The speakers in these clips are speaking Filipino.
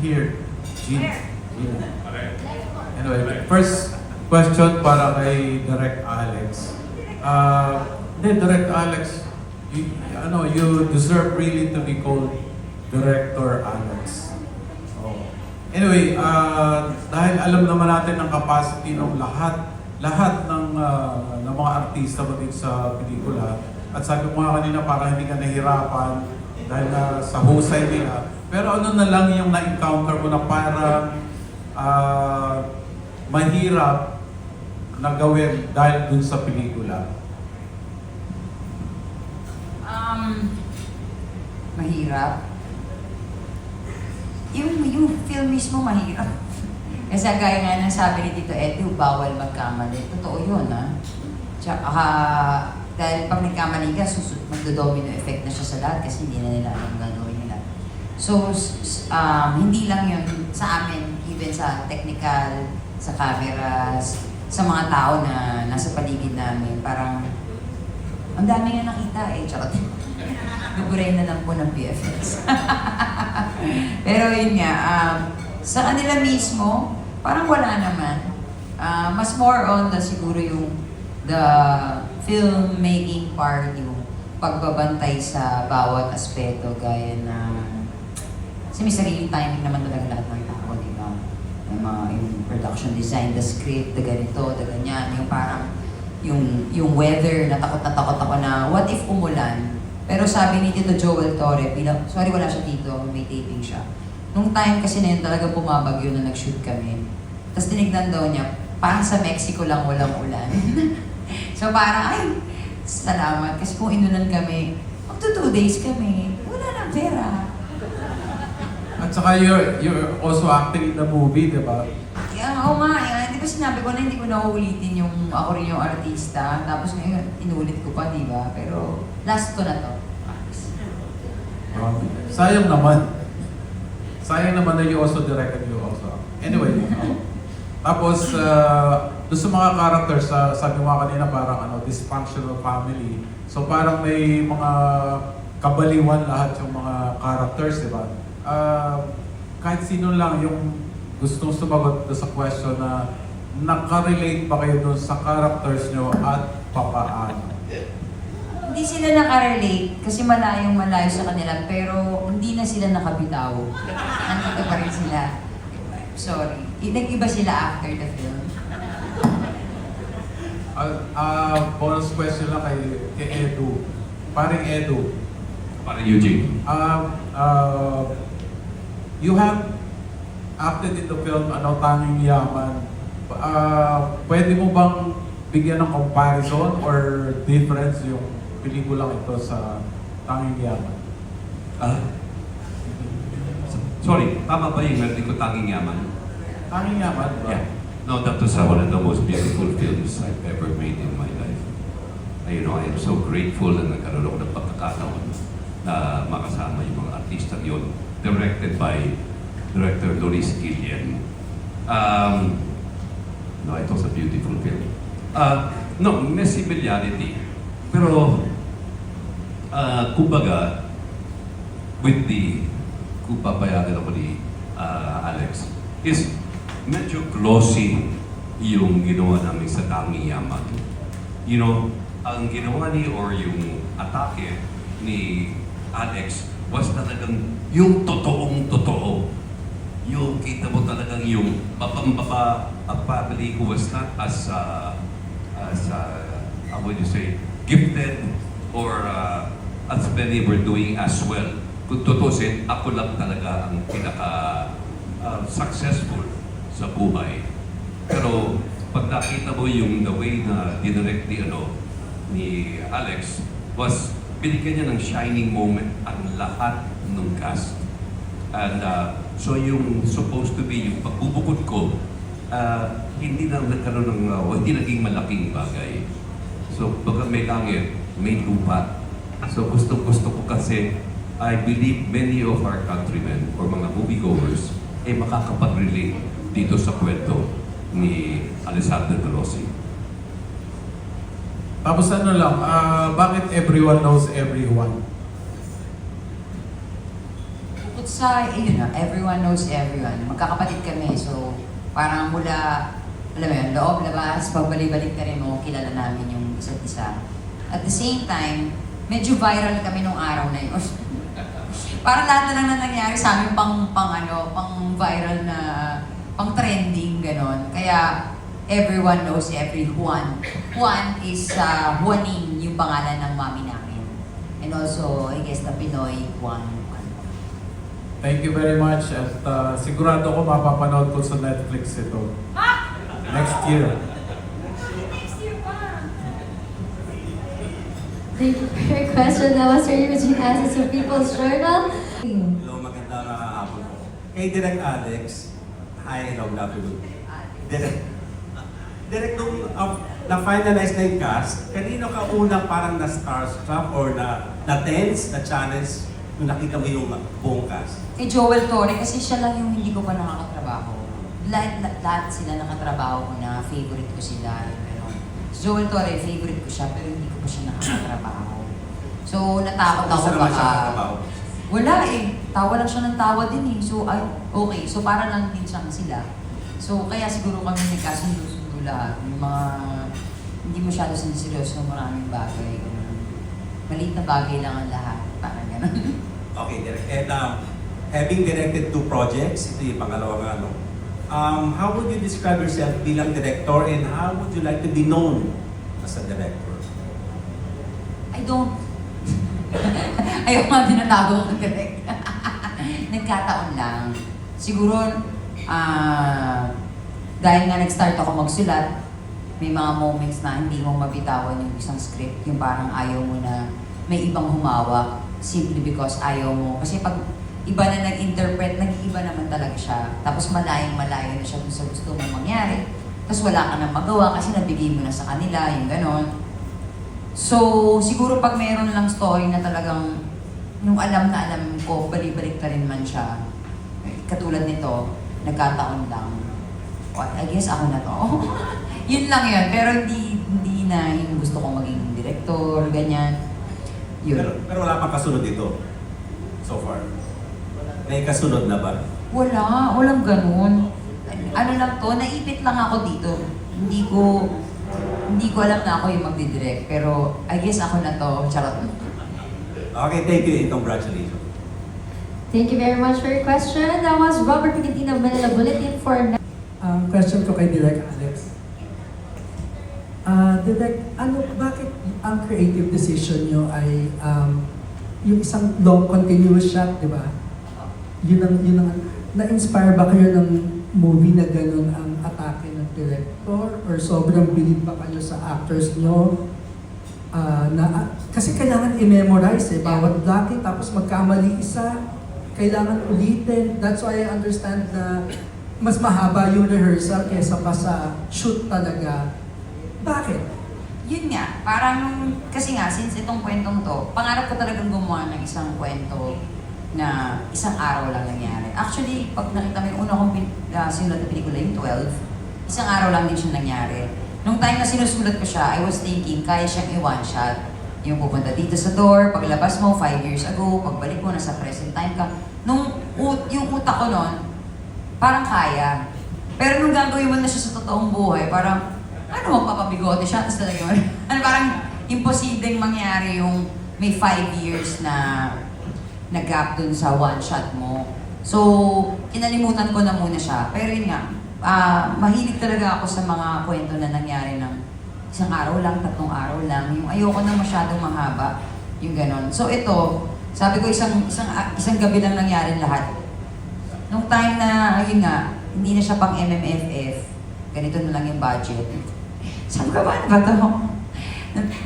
here. Gene. Gene. Anyway, first question para kay Direct Alex. Uh, hindi, Direct Alex, you, ano, you deserve really to be called Director Alex. Oh. Anyway, uh, dahil alam naman natin ang capacity ng lahat, lahat ng, uh, ng mga artista ba dito sa pelikula, at sabi ko nga kanina para hindi ka nahirapan dahil na sa husay nila. Pero ano na lang yung na-encounter mo na parang ah, mahirap na gawin dahil dun sa pelikula? Um, mahirap. Yung, yung film mismo mahirap. Kasi gaya nga ng sabi ni Tito Edu, bawal magkamali. Totoo yun, ha? Tsaka, ah, dahil pag nagkamali ka, susu- magdo-domino effect na siya sa lahat kasi hindi na nila alam. So, um, hindi lang yun sa amin, even sa technical, sa cameras, sa mga tao na nasa paligid namin, parang ang dami nga nakita eh, charot. Guguray na lang po ng PFS. Pero yun nga, um, sa kanila mismo, parang wala naman. Ah, mas more on the siguro yung the filmmaking part, yung pagbabantay sa bawat aspeto, gaya na kasi may sariling timing naman talaga lahat ng tao, di ba? Yung mga yung production design, the script, the ganito, the ganyan, yung parang yung yung weather, na takot na takot ako na what if umulan? Pero sabi ni Tito Joel Torre, bilang, sorry wala siya dito, may taping siya. Nung time kasi na yun talaga bumabagyo na nag-shoot kami. Tapos tinignan daw niya, parang sa Mexico lang walang ulan. so parang, ay, salamat. Kasi kung inulan kami, magto two days kami, wala nang pera. Saka you're, you're also acting in the movie, di ba? Yeah, oo nga. eh. Di ba sinabi ko na hindi ko na uulitin yung ako rin yung artista. Tapos ngayon, inulit ko pa, di ba? Pero last ko na to. Um, sayang naman. Sayang naman na you also directed you also. Anyway, um, tapos uh, doon sa mga characters, uh, sabi mo kanina parang ano, dysfunctional family. So parang may mga kabaliwan lahat yung mga characters, di ba? Uh, kahit sino lang yung gustong sumagot sa question na nakarelate ba kayo doon sa characters nyo at papaano? Hindi sila nakarelate kasi malayong malayo sa kanila pero hindi na sila nakabitaw. Nandito pa rin sila. Sorry. Nag-iba sila after the film. Uh, uh, bonus question lang kay, kay Edu. Paring Edu, Parang Eugene. um, uh, you have acted in the film ano, Tanging Yaman. Uh, pwede mo bang bigyan ng comparison or difference yung pelikulang ito sa Tanging Yaman? Ah? Sorry, tama ba yung hindi ko tanging yaman? Tanging Yaman, ba? Yeah. No, that was one of the most beautiful films I've ever made in my life. Uh, you know, I am so grateful na nagkaroon ako ng pagkakataon na makasama yung mga artista yun. Directed by Director Loris Gillian. Um, no, it was a beautiful film. Uh, no, may similarity. Pero, uh, kumbaga, with the, kung papayagan ako ni uh, Alex, is medyo glossy yung ginawa namin sa Tanging Yaman. You know, ang ginawa ni or yung atake ni Alex was talagang yung totoong totoo. Yung kita mo talagang yung babambaba ang family ko was not as uh, as uh, how would you say gifted or uh, as many were doing as well. Kung tutusin, ako lang talaga ang pinaka uh, successful sa buhay. Pero pag nakita mo yung the way na dinirect ni, ano, ni Alex was binigyan niya ng shining moment ang lahat ng cast. And uh, so yung supposed to be yung pagbubukod ko, uh, hindi na nagkaroon ng, uh, hindi naging malaking bagay. So pag may langit, may lupa. So gusto gusto ko kasi I believe many of our countrymen or mga moviegoers ay makakapag-relate dito sa kwento ni Alessandro Grossi. Tapos ano lang, ah, bakit everyone knows everyone? Sa, yun na, everyone knows everyone. Magkakapatid kami, so parang mula, alam mo yun, loob, labas, pagbalik-balik na rin mo, kilala namin yung isa't isa. At the same time, medyo viral kami nung araw na yun. parang lahat na lang na nangyari sa amin pang, pang ano, pang viral na, pang trending, ganon. Kaya, everyone knows everyone. Juan is uh, Juaning, yung pangalan ng mami namin. And also, I guess, the Pinoy Juan. Thank you very much at uh, sigurado ko mapapanood ko sa Netflix ito. Next year. Thank you for your question. That was Sir Eugene Assis of People's Journal. Hello, magandang uh, hapon po. Kay Direk Alex, hi, hello, good afternoon. Direk, Direk, nung uh, na-finalize na yung cast, kanino ka unang parang na-starstruck or na, na-tense, na-challenge nung nakita mo yung buong cast? Kay Joel Torre, kasi siya lang yung hindi ko pa nakakatrabaho. Lahat, lahat, lahat sila nakatrabaho ko na, favorite ko sila. Pero, si Joel Torre, favorite ko siya, pero hindi ko pa siya nakakatrabaho. So, natakot ako Isa naman siya baka... nakatrabaho. Wala eh. Tawa lang siya ng tawa din eh. So, ay, okay. So, para lang din siyang sila. So, kaya siguro kami nagkasundo-sundo lahat. Yung mga hindi masyado siniseryoso ng maraming bagay. Ganun. Maliit na bagay lang ang lahat. Parang ganun. Okay, Direk. And um, having directed two projects, ito yung pangalawang ano, um, how would you describe yourself bilang director and how would you like to be known as a director? I don't. Ayaw nga tinatago ko direct. Nagkataon lang. Siguro, ah, dahil nga nag-start ako magsulat, may mga moments na hindi mo mabitawan yung isang script, yung parang ayaw mo na may ibang humawak simply because ayaw mo. Kasi pag iba na nag-interpret, nag-iiba naman talaga siya. Tapos malayong malayo na siya dun sa gusto mong mangyari. Tapos wala ka nang magawa kasi nabigay mo na sa kanila, yung ganon. So, siguro pag meron lang story na talagang yung alam na alam ko, balik-balik ka rin man siya. Katulad nito, nagkataon lang. What, I guess ako na to. yun lang yun. Pero hindi, hindi na yung gusto kong maging director, ganyan. Yun. Pero, pero wala pang kasunod dito so far. May kasunod na ba? Wala, walang ganun. Ano lang to, naipit lang ako dito. Hindi ko, hindi ko alam na ako yung magdidirect. Pero I guess ako na to. Charot. Okay, thank you congratulations. Thank you very much for your question. That was Robert Picantina of Manila Bulletin for Ang question ko kay Direk Alex. Ah, Direk, ano, bakit ang creative decision nyo ay um, yung isang long continuous shot, di ba? Yun ang, yun ang, na-inspire ba kayo ng movie na ganun ang atake ng director? Or sobrang bilib ba kayo sa actors nyo? Ah, na, kasi kailangan i-memorize eh, bawat blocking, tapos magkamali isa, kailangan ulitin. That's why I understand na mas mahaba yung rehearsal kesa pa sa shoot talaga. Bakit? Yun nga, parang kasi nga, since itong kwentong to, pangarap ko talagang gumawa ng isang kwento na isang araw lang nangyari. Actually, pag nakita mo yung una kong uh, sinulat na pelikula, yung 12, isang araw lang din siya nangyari. Nung time na sinusulat ko siya, I was thinking, kaya siyang i-one shot. Yung pupunta dito sa door, paglabas mo, five years ago, pagbalik mo, nasa present time ka. Nung ut, yung utak ko noon, parang kaya. Pero nung gagawin mo na siya sa totoong buhay, parang, ano, magpapabigote siya, tapos talaga yun. ano, parang imposibleng mangyari yung may five years na na gap dun sa one shot mo. So, kinalimutan ko na muna siya. Pero yun nga, ah, mahilig talaga ako sa mga kwento na nangyari ng isang araw lang, tatlong araw lang. Yung ayoko na masyadong mahaba. Yung ganon. So ito, sabi ko isang, isang, isang gabi lang nangyari lahat. Nung time na, ayun nga, hindi na siya pang MMFF, ganito na lang yung budget. Sabi ko, paano ba ito?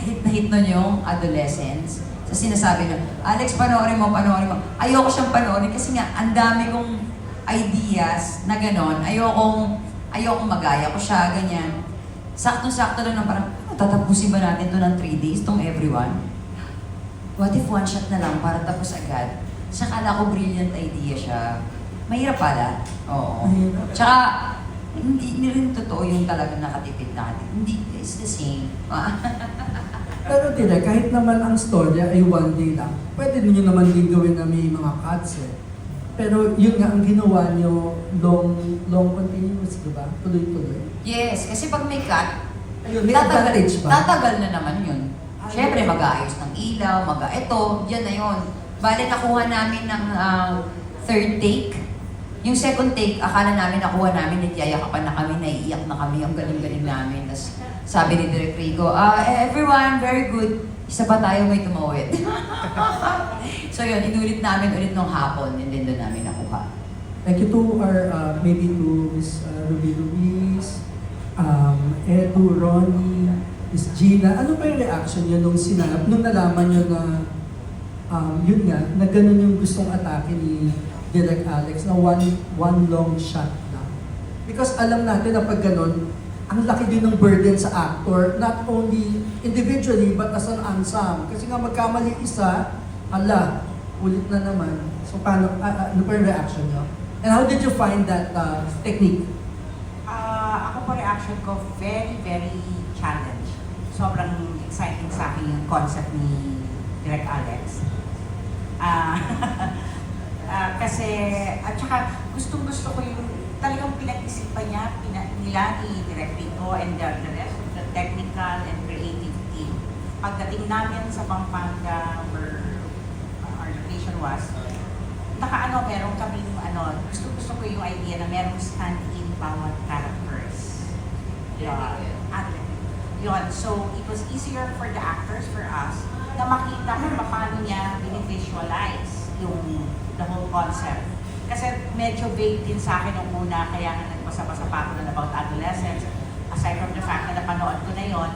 Hit na hit nun yung adolescence. So sinasabi na, Alex, panoorin mo, panoorin mo. Ayoko siyang panoorin kasi nga, ang dami kong ideas na ganon. Ayokong, ayokong magaya ko siya, ganyan. Sakto-sakto lang na parang, "Ano, tatapusin ba natin to ng 3 days, tong everyone? What if one shot na lang para tapos agad? Sa kala ko brilliant idea siya. Mahirap pala. Oo. Mahirap. Tsaka, hindi, hindi rin totoo yung talagang nakatipid natin. Hindi, it's the same. Pero Direk, kahit naman ang storya ay one day lang, pwede ninyo naman din gawin na may mga cuts eh. Pero yun nga, ang ginawa nyo, long, long continuous, di ba? Tuloy-tuloy. Yes, kasi pag may cut, Ayun, may tatagal, advantage ba? tatagal na naman yun. Siyempre, mag-aayos ng ilaw, mag Ito, yan na yun. Bale, nakuha namin ng ah, third take. Yung second take, akala namin nakuha namin, nagyayakapan na kami, naiiyak na kami, ang galing-galing namin. Tapos sabi ni Direk Rico, ah, everyone, very good. Isa pa tayo may tumawid. so yun, inulit namin ulit nung hapon, and then doon namin nakuha. Thank you to our, uh, maybe to Miss uh, Ruby Ruiz, um, Edu, Ronnie, Miss Gina. Ano pa yung reaction niyo nung sinap, nung nalaman niyo na, um, yun nga, na ganun yung gustong atake ni Direk Alex, na one, one long shot lang. Because alam natin na pag ganun, ang laki din ng burden sa actor, not only individually, but as an ensemble. Kasi nga magkamali isa, ala, ulit na naman. So paano, ah, ah, ano pa yung reaction niyo? And how did you find that uh, technique? Ah, ako po reaction ko, very, very challenge. Sobrang exciting sa akin yung concept ni Direct Alex. Ah, ah, kasi, at saka gustong gusto ko yung talagang pinag-isipan niya, pina, nila ni Direct Rico and the, the rest of the technical and creative team. Pagdating namin sa Pampanga, where uh, our location was, nakaano, meron kaming ano, gusto gusto ko yung idea na merong stand-in bawat characters. Yun. At yun. So, it was easier for the actors, for us, na makita kung paano niya binivisualize yung the whole concept. Kasi medyo vague din sa akin nung una, kaya nga nagbasa-basa pa na about adolescence. Aside from the fact na napanood ko na yon,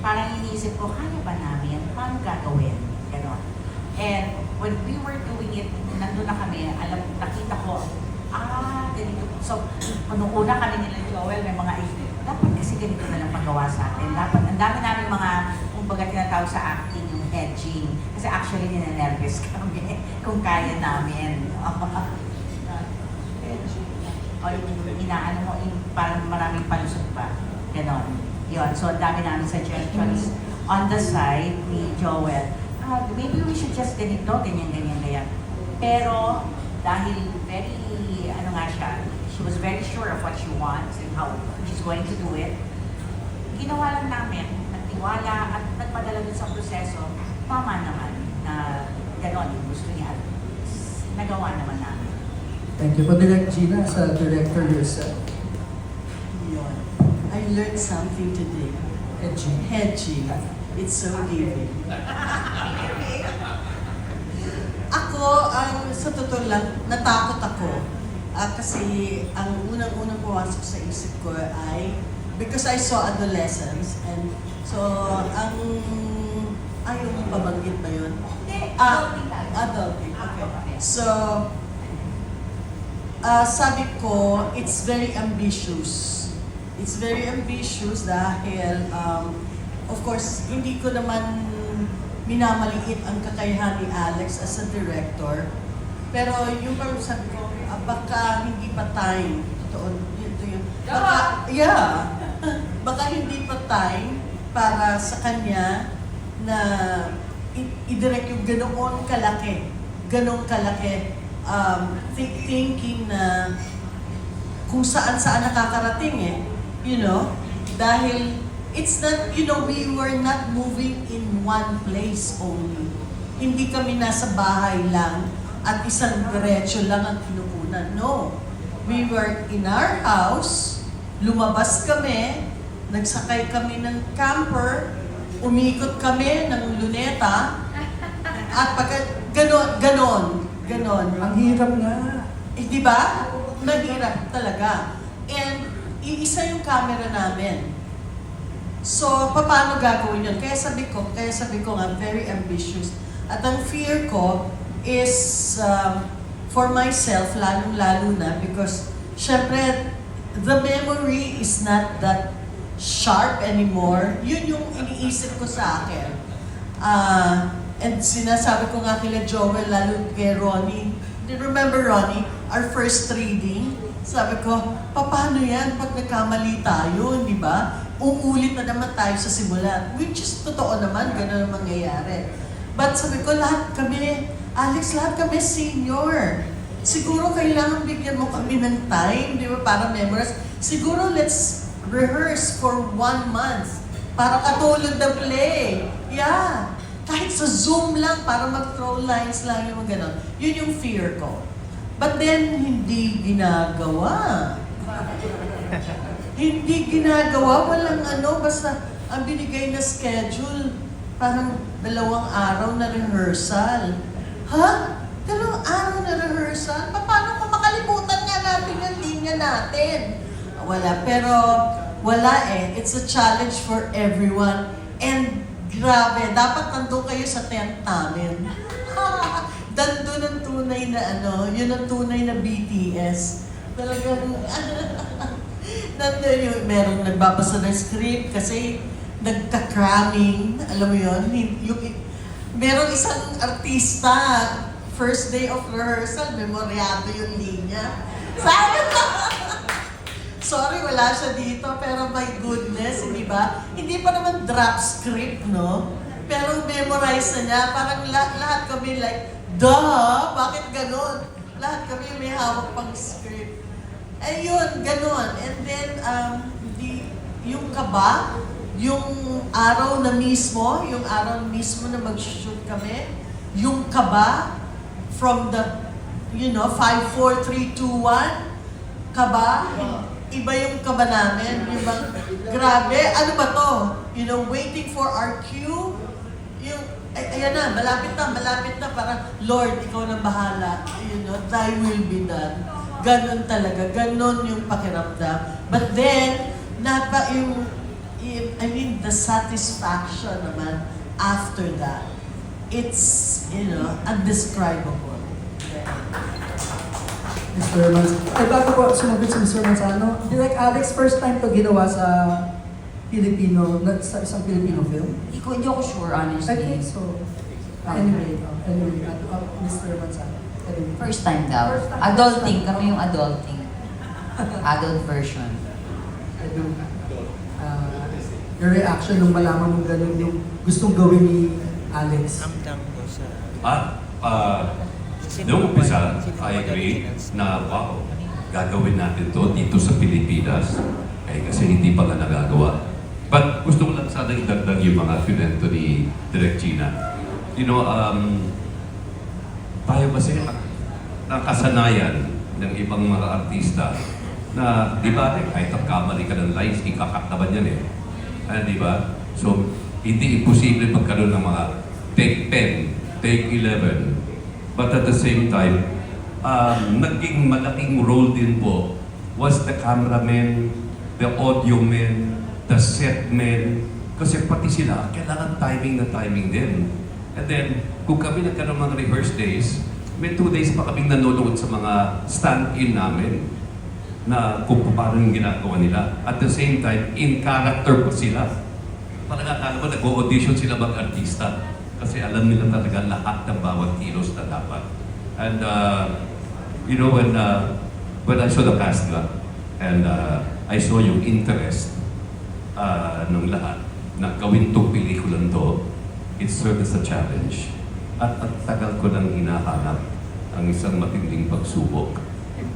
parang iniisip ko, kaya ba namin? Paano gagawin? Ganon. And when we were doing it, nandun na kami, alam, nakita ko, ah, ganito. So, nung una kami nila Joel, may mga idea, dapat kasi ganito na lang paggawa sa atin. Dapat, ang dami namin mga, kumbaga tinatawag sa acting, yung hedging. Kasi actually, ninenervous kami kung kaya namin. hedging. O yung inaano mo, yung parang maraming palusot pa. Ganon. Yun. So, ang dami namin suggestions on the side ni Joel. Ah, maybe we should just ganito, ganyan, ganyan, ganyan. Pero, dahil very, ano nga siya, she was very sure of what she wants and how she's going to do it, ginawa lang namin, nagtiwala at nagpadala dun sa proseso, tama naman na gano'n yung gusto niya at nagawa naman namin. Thank you po, Direct Gina, sa director yourself. Yun. I learned something today. Edgy. Hedging. It's so giving. ako, ang sa totoo lang, natakot ako. Ah, kasi ang unang-unang pumasok sa isip ko ay because I saw adolescents and so ang ayaw mong pabanggit ba yun? Ah, adulting. Okay. So, Ah, sabi ko, it's very ambitious. It's very ambitious dahil, um, of course, hindi ko naman minamaliit ang kakayahan ni Alex as a director. Pero yung parang sabi ko, ah, baka hindi pa time. Totoo, yun, yun. Baka, yeah. Baka hindi pa time para sa kanya na i-direct yung ganoon kalaki. Ganong kalaki um, thi- thinking na kung saan saan nakakarating eh. You know? Dahil it's not, you know, we were not moving in one place only. Hindi kami nasa bahay lang at isang diretso lang ang kinukunan. No. We were in our house, lumabas kami, nagsakay kami ng camper, umikot kami ng luneta, at pagka, ganon, ganon, ganon. Ang hirap nga. Eh, di ba? Mahirap talaga. And iisa yung camera namin. So, paano gagawin yun? Kaya sabi ko, kaya sabi ko nga, very ambitious. At ang fear ko is um, for myself, lalong-lalo na, because, syempre, the memory is not that sharp anymore. Yun yung iniisip ko sa akin. Ah, and sinasabi ko nga kila Joel, lalo kay Ronnie, do you remember Ronnie, our first reading? Sabi ko, paano yan pag nagkamali tayo, di ba? Uulit na naman tayo sa simula. Which is totoo naman, gano'n ang mangyayari. But sabi ko, lahat kami, Alex, lahat kami senior. siguro kailangan bigyan mo kami ng time, di ba, para memorize. Siguro let's rehearse for one month para katulad ng play. Yeah. Kahit sa Zoom lang, para mag-throw lines lang yung ganon. Yun yung fear ko. But then, hindi ginagawa. hindi ginagawa, walang ano, basta ang binigay na schedule, parang dalawang araw na rehearsal. Ha? Dalawang araw na rehearsal? Pa- Paano kung makalimutan nga natin yung linya natin? Wala, pero wala eh. It's a challenge for everyone. And grabe, dapat nandun kayo sa tent namin. Nandun ang tunay na ano, yun ang tunay na BTS. Talagang, nandun yung, merong nagbabasa ng script kasi nagka-cramming, alam mo yun, yung, merong isang artista, first day of rehearsal, memoryado yung linya. Sabi ko, Sorry, wala siya dito, pero my goodness, hindi ba? Hindi pa naman drop script, no? Pero memorize na niya, parang la- lahat kami like, duh, bakit ganon? Lahat kami may hawak pang script. Ayun, ganon. And then, um, di, yung kaba, yung araw na mismo, yung araw mismo na mag-shoot kami, yung kaba from the, you know, 5, 4, 3, 2, 1, kaba, iba yung kaba namin. Yung bang, grabe, ano ba to? You know, waiting for our cue, yung, ay, ayan na, malapit na, malapit na, parang, Lord, ikaw na bahala. You know, thy will be done. Ganon talaga, ganon yung pakiramdam. But then, napa yung, I mean, the satisfaction naman after that, it's, you know, undescribable. Mr. Manzano. Ay, bago po sumagot si Mr. Manzano, Direct Alex, first time to ginawa sa Filipino, na, sa isang Filipino film? Hindi ko, hindi ako sure, I think honestly. so. Anyway, uh, anyway, at, uh, Mr. Manzano. Anyway. First time daw. First time. Adulting, kami yung adulting. Adult version. Ano, uh, your reaction nung malaman mo ganun yung gustong gawin ni Alex. At uh, noong umpisa, I agree na wow, gagawin natin to dito sa Pilipinas. Eh, kasi hindi pa nga nagagawa. But gusto ko lang sana idagdag yung mga kwento ni Direk Gina. You know, um, tayo kasi nakasanayan ng ibang mga artista na, di ba, eh, kahit nagkamali ka ng lines, ikakat naman yan eh. Ah, di ba? So, hindi imposible magkaroon ng mga take 10, take 11. But at the same time, um, naging malaking role din po was the cameraman, the audio man, the set man. Kasi pati sila, kailangan timing na timing din. And then, kung kami nagkaroon mga rehearse days, may two days pa kaming nanonood sa mga stand-in namin na kung paano yung ginagawa nila. At the same time, in character pa sila. Parang akala mo nag-audition sila bang artista. Kasi alam nila talaga lahat ng bawat kilos na dapat. And, uh, you know, when, uh, when I saw the cast nga, and uh, I saw yung interest uh, ng lahat na gawin tong pelikulan to, it served as a challenge. At ang tagal ko nang hinahanap ang isang matinding pagsubok.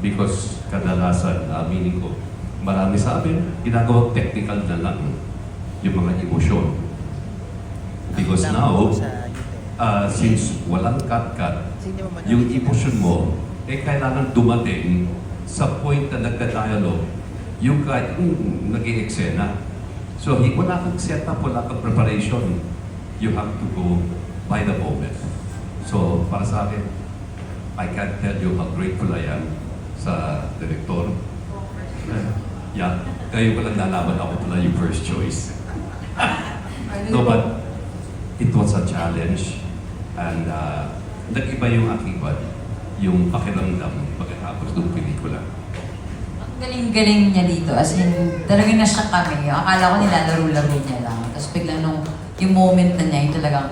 Because kadalasan, aminin ko, marami sa amin, ginagawa technical na lang yung mga emosyon. Because now, uh, since walang cut-cut, yung emosyon mo, eh kailangan dumating sa point na nagka-dialogue, yung kahit mm, nag eksena So, wala kang setup, wala kang preparation. You have to go by the moment. So, para sa akin, I can't tell you how grateful I am sa director. Yeah, kayo lang nalaman ako pala yung first choice. No, but it was a challenge and uh, nag-iba yung aking body, yung pakiramdam pagkatapos ng pelikula. Ang galing-galing niya dito. As in, talagang nasyak kami. Akala ko nilalaro-laro niya lang. Tapos biglang nung, yung moment na niya, yung talagang,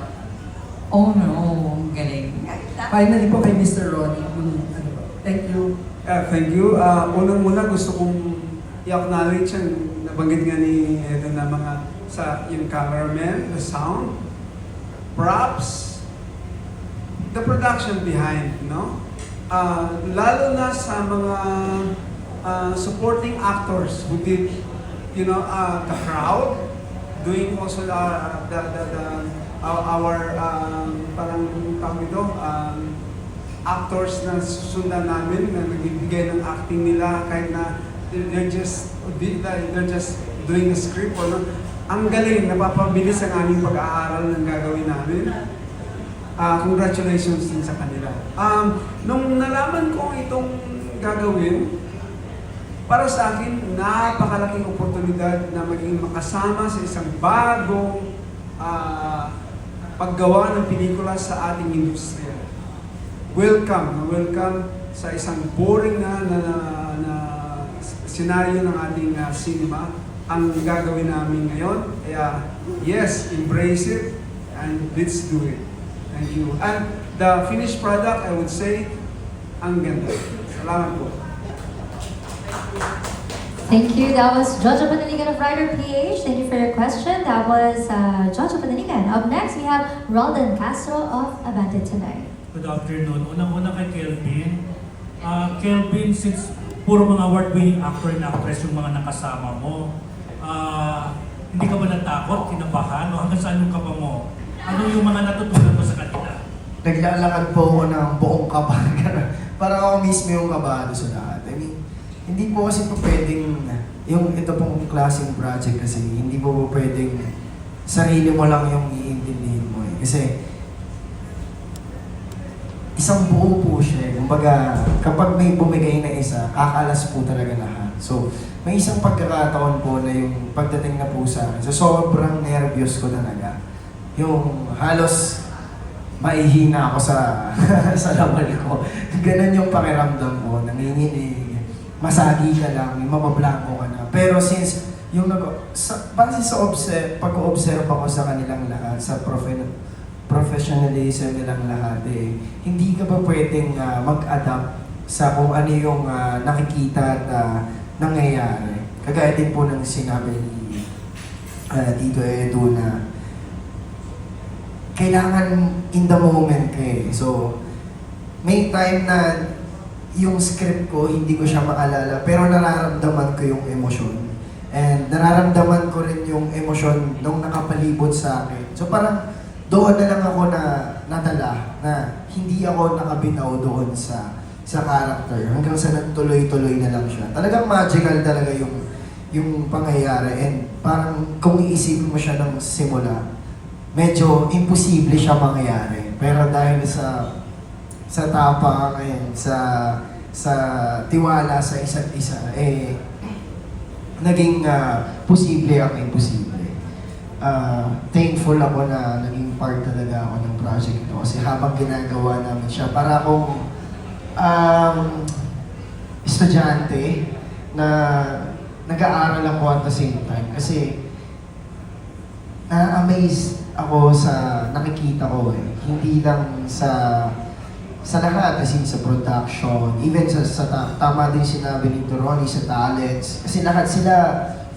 oh no, ang galing. Finally po kay Mr. Ronnie. Yung, ano thank you. Yeah, thank you. Uh, Unang-una gusto kong i-acknowledge yung nabanggit nga ni Edo na mga sa yung cameraman, the sound, props, the production behind, no? ah, lalo na sa mga ah, supporting actors who did, you know, uh, the crowd, doing also uh, the, the, the, our, our um, parang tawag ito, um, actors na susundan namin na nagbibigay ng acting nila kahit na they're just they're just doing a script or no? Ang galing napapabilis ang aming pag-aaral ng gagawin namin. Ah, congratulations din sa kanila. Um, nung nalaman ko itong gagawin para sa akin napakalaking oportunidad na maging makasama sa isang bagong ah, paggawa ng pelikula sa ating industriya. Welcome, welcome sa isang boring na, na, na, na senaryo ng ating uh, cinema ang gagawin namin ngayon. Kaya, yes, embrace it and let's do it. Thank you. And the finished product, I would say, ang ganda. Salamat po. Thank you. That was Jojo Panaligan of Rider PH. Thank you for your question. That was uh, Jojo Panaligan. Up next, we have Roldan Castro of Abante Tonight. Good afternoon. Unang-una kay Kelvin. Ah, Kelvin, since puro mga award-winning actor and actress yung mga nakasama mo, ah, hindi ka ba natakot, kinabahan, o hanggang saan yung kaba mo? Ano yung mga natutunan mo sa kanila? naglalakad po ako ng buong kaba. Parang ako mismo yung kabado sa lahat. I mean, hindi po kasi po pwedeng, yung ito pong klaseng project kasi, hindi po po pwedeng sarili mo lang yung iintindihin mo eh. Kasi, isang buo po siya. eh. Kumbaga, kapag may bumigay na isa, kakalas po talaga lahat. So, may isang pagkakataon po na yung pagdating na po sa akin, so sobrang nervyos ko talaga. Yung halos maihina ako sa sa lamal ko. Ganun yung pakiramdam ko, nanginginig, masagi ka lang, mabablanko ka na. Pero since yung nag sa, base sa observe, pag-observe ako sa kanilang lahat, sa profe- professionalism nilang lahat, eh, hindi ka ba pwedeng ah, mag-adapt sa kung ano yung ah, nakikita at ah, nangyayari. Kagaya din po ng sinabi ni ah, Tito Edu na kailangan in the moment ka eh. So, may time na yung script ko, hindi ko siya maalala, pero nararamdaman ko yung emosyon. And nararamdaman ko rin yung emosyon nung nakapalibot sa akin. So parang doon na lang ako na nadala na hindi ako nakabitaw doon sa sa character hanggang sa nagtuloy-tuloy na lang siya. Talagang magical talaga yung yung pangyayari and parang kung iisipin mo siya ng simula, medyo imposible siya mangyari. Pero dahil sa sa tapang and sa sa tiwala sa isa't isa, eh, naging ah, posible ang imposible. Ah, thankful ako na naging part talaga ako ng project ito kasi habang ginagawa namin siya, para akong um, estudyante na nag-aaral ako at the same time. Kasi na-amaze ako sa nakikita ko eh. Hindi lang sa sa lahat, as in sa production, even sa, sa ta- tama din sinabi ni Ronnie sa talents, kasi lahat sila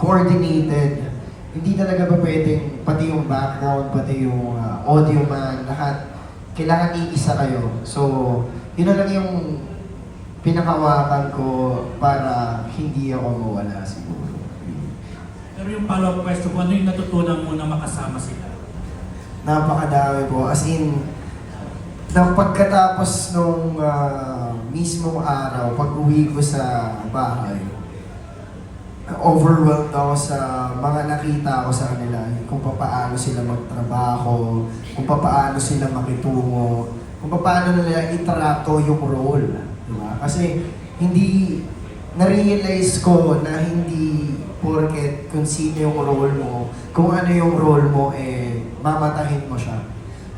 coordinated. Hindi talaga ba pwedeng, pati yung background, pati yung uh, audio man, lahat, kailangan iisa kayo. So, yun na lang yung pinakawakan ko para hindi ako mawala siguro. Pero yung follow-up question ko, ano yung natutunan mo na makasama sila? napakadami po. As in, na pagkatapos nung ah, mismong araw, pag uwi ko sa bahay, overwhelmed ako sa mga nakita ko sa kanila, kung paano sila magtrabaho, kung paano sila makitungo, kung paano nila itrato yung role. Di ba? Kasi hindi, na-realize ko na hindi porket kung sino yung role mo, kung ano yung role mo, eh, mamatahin mo siya.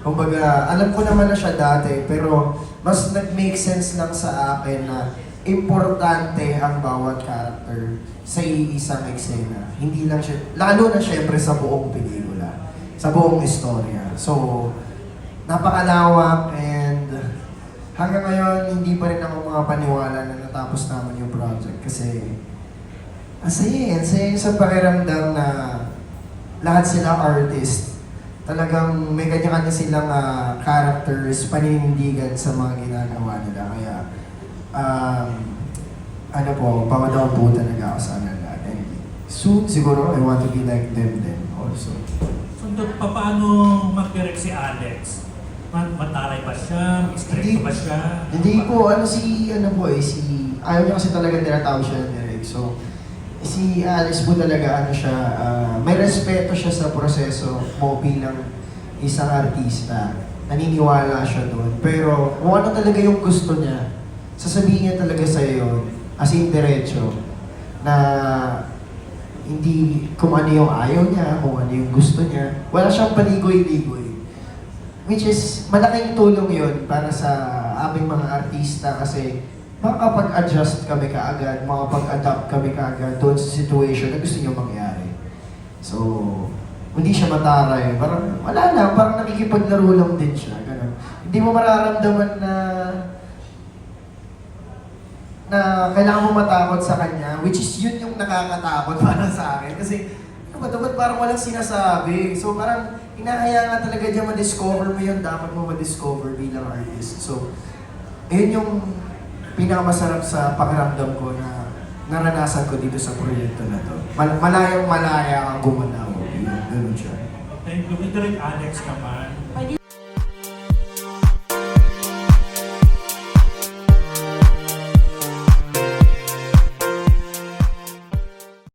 Kumbaga, alam ko naman na siya dati, pero mas nag-make sense lang sa akin na importante ang bawat character sa iisang eksena. Hindi lang siya, lalo na syempre sa buong pelikula, sa buong istorya. So, napakalawak and hanggang ngayon, hindi pa rin ako makapaniwala na natapos naman yung project kasi ang saya, ang saya sa pakiramdam na lahat sila artist. Talagang may kanya-kanya silang ah, characters, paninindigan sa mga ginagawa nila. Kaya um, ano po, pamadaw po talaga ako sa kanila. And soon, siguro, I want to be like them then also. So, paano mag-direct si Alex? Ma- Mataray ba siya? Straight ba siya? Hindi po, ano si, ano po eh, si, ayaw niya kasi talaga tinatawag siya ng direct. So, si Alex po talaga, ano siya, ah, may respeto siya sa proseso mo bilang isang artista. Naniniwala siya doon. Pero kung ano talaga yung gusto niya, sasabihin niya talaga sa'yo yun, as in diretso, na hindi kung ano yung ayaw niya, kung ano yung gusto niya. Wala siyang paligoy-ligoy. Which is, malaking tulong yun para sa aming mga artista kasi makakapag-adjust kami kaagad, makapag-adapt kami kaagad doon sa situation na gusto niyo mangyari. So, hindi siya mataray. Parang, wala lang, parang nakikipaglaro lang din siya. Ganun. Hindi mo mararamdaman na na kailangan mo matakot sa kanya, which is yun yung nakakatakot para sa akin. Kasi, ano ba, dapat parang walang sinasabi. So parang, hinahaya nga talaga niya ma-discover mo yung dapat mo ma-discover bilang artist. So, yun yung pinakamasarap sa pakiramdam ko na naranasan ko dito sa proyekto na to. Mal- malayang malaya kang gumalaw. Yun, ganun siya. Thank you. Direct Alex naman.